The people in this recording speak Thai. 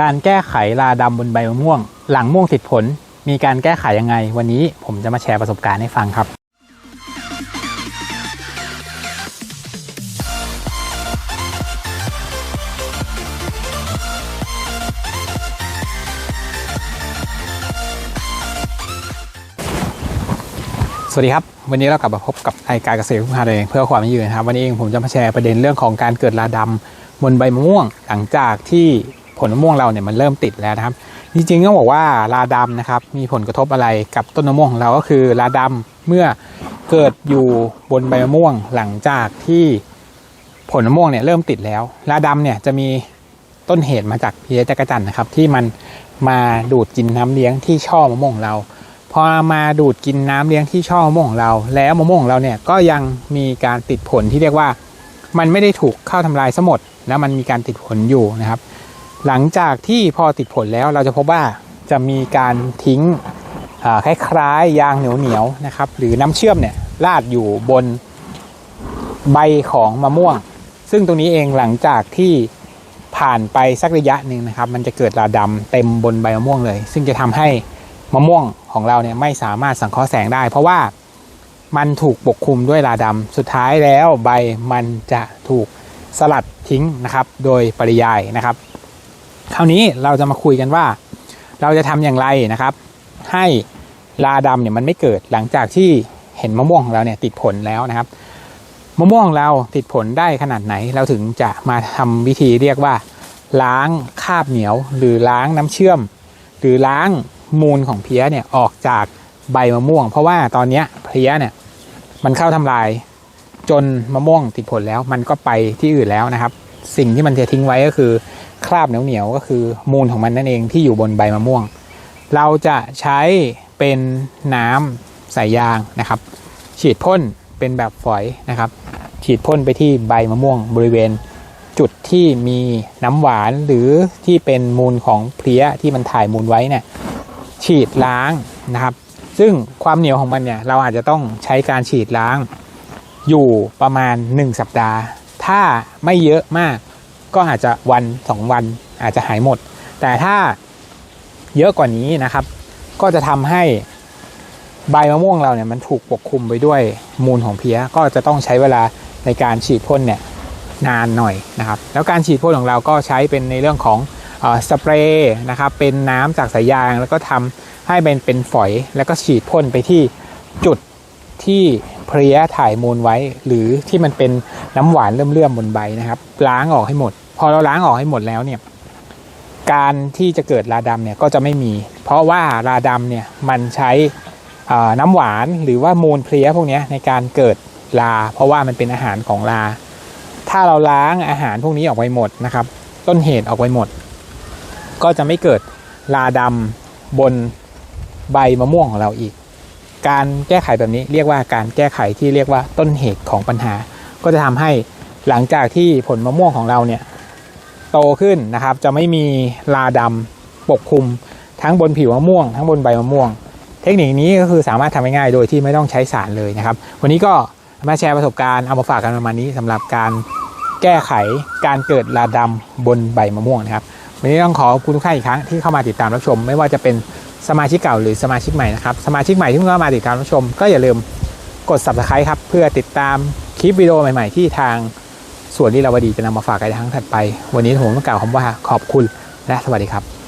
การแก้ไขราดำบนใบมะม่วง หลังม่วงติดผล มีการแก้ไขยังไง วันนี้ผมจะมาแชร์ประสบการณ์ให้ฟังครับ สวัสดีครับ วันนี้เรากลับมาพบกับรายการเกษตรพึ่งพาเองเพื่อความยั่งยืนนะครับ วันนี้เองผมจะมาแชร์ประเด็นเรื่องของการเกิดราดำบนใบมะม่วง หลังจากที่ ผลมะม่วงเราเนี่ยมันเริ่มติดแล้วนะครับ จริงๆต้องบอกว่าราดำนะครับมีผลกระทบอะไรกับต้นมะม่วงของเราก็คือราดำเมื่อเกิดอยู่บนใบมะม่วงหลังจากที่ผลมะม่วงเนี่ยเริ่มติดแล้วราดำเนี่ยจะมีต้นเหตุมาจากเพี้ยจักรจันนะครับ ที่มันมาดูดกินน้ำเลี้ยงที่ช่อมะม่วงเราพอมาดูดกินน้ำเลี้ยงที่ช่อมะม่วงเรา แล้วมะม่วงของเราเนี่ยก็ยังมีการติดผลที่เรียกว่า มันไม่ได้ถูกเข้าทำลายซะหมดแล้วมันมีการติดผลอยู่นะครับ หลังจากที่พอติดผลแล้วเราจะพบว่าจะมีการทิ้งอ่าคล้ายๆยางเหนียวๆนะครับ หรือน้ำเชื่อมเนี่ยราดอยู่บนใบของมะม่วง ซึ่งตรงนี้เองหลังจากที่ผ่านไปสักระยะหนึ่งนะครับ มันจะเกิดราดำเต็มบนใบมะม่วงเลย ซึ่งจะทำให้มะม่วงของเราเนี่ยไม่สามารถสังเคราะห์แสงได้ เพราะว่ามันถูกปกคลุมด้วยราดำสุดท้ายแล้วใบมันจะถูกสลัดทิ้งนะครับ โดยปริยายนะครับ คราวนี้เราจะมาคุยกันว่า เราจะทำอย่างไรนะครับ ให้ราดำเนี่ยมันไม่เกิดหลังจากที่เห็นมะม่วงของเราเนี่ยติดผลแล้วนะครับมะม่วงเราติดผลได้ขนาดไหน เราถึงจะมาทำวิธีเรียกว่า ล้างคาบเหนียว หรือล้างน้ำเชื่อม หรือล้างมูลของเพี้ยเนี่ยออกจากใบมะม่วง เพราะว่าตอนนี้เพี้ยเนี่ยมันเข้าทำลายจนมะม่วงติดผลแล้ว มันก็ไปที่อื่นแล้วนะครับ สิ่งที่มันจะทิ้งไว้ก็คือ คราบเหนียวๆก็คือมูลของมันนั่นเองที่อยู่บนใบมะม่วง เราจะใช้เป็นน้ำใส่ยางนะครับ ฉีดพ่นเป็นแบบฝอยนะครับ ฉีดพ่นไปที่ใบมะม่วงบริเวณจุดที่มีน้ำหวานหรือที่เป็นมูลของเพลี้ยที่มันถ่ายมูลไว้เนี่ยฉีดล้างนะครับ ซึ่งความเหนียวของมันเนี่ยเราอาจจะต้องใช้การฉีดล้าง อยู่ประมาณ 1 สัปดาห์ ถ้าไม่เยอะมาก ก็อาจจะวัน 2 วันอาจจะหายหมด แต่ถ้าเยอะกว่านี้นะครับ ก็จะทำให้ใบมะม่วงเราเนี่ยมันถูกปกคลุมไปด้วยมูลของเพี้ยก็จะต้องใช้เวลาในการฉีดพ่นเนี่ยนานหน่อยนะครับ แล้วการฉีดพ่นของเราก็ใช้เป็นในเรื่องของอสเปรย์นะครับเป็นน้ำจากสายยางแล้วก็ทำให้เป็นเป็นฝอย แล้วก็ฉีดพ่นไปที่จุดที่เพลียถ่ายมูลไว้ หรือที่มันเป็นน้ำหวานเลื่อมๆบนใบนะครับ ล้างออกให้หมด อเราล้างออกให้หมดแล้วเนี่ยการที่จะเกิดราดำเนี่ยก็จะไม่มี เพราะว่าราดำเนี่ยมันใช้น้ำหวานหรือว่ามูลเพลี้ยพวกนี้ในการเกิดลา เพราะว่ามันเป็นอาหารของลา ถ้าเราล้างอาหารพวกนี้ออกไปหมดนะครับ ต้นเหตุออกไปหมด ก็จะไม่เกิดลาดำบนใบมะม่วงของเราอีก การแก้ไขแบบนี้เรียกว่าการแก้ไขที่เรียกว่าต้นเหตุของปัญหา ก็จะทำให้หลังจากที่ผลมะม่วงของเราเนี่ย โตขึ้นนะครับ จะไม่มีลาดำปกคลุม ทั้งบนผิวมะม่วง ทั้งบนใบมะม่วง เทคนิคนี้ก็คือสามารถทำง่ายๆโดยที่ไม่ต้องใช้สารเลยนะครับ วันนี้ก็มาแชร์ประสบการณ์เอามาฝากกันประมาณนี้สำหรับการแก้ไขการเกิดราดำบนใบมะม่วงนะครับวันนี้ต้องขอขอบคุณทุกท่านอีกครั้งที่เข้ามาติดตามรับชม ไม่ว่าจะเป็นสมาชิกเก่าหรือสมาชิกใหม่นะครับสมาชิกใหม่ที่เพิ่งเข้ามาติดตามรับชม ก็อย่าลืมกด subscribe ครับเพื่อติดตามคลิปวิดีโอใหม่ ๆ ที่ทาง ส่วนที่เราวดีจะนำมาฝากในครั้งถัดไป วันนี้ผมต้องกล่าวคำว่าขอบคุณและสวัสดีครับ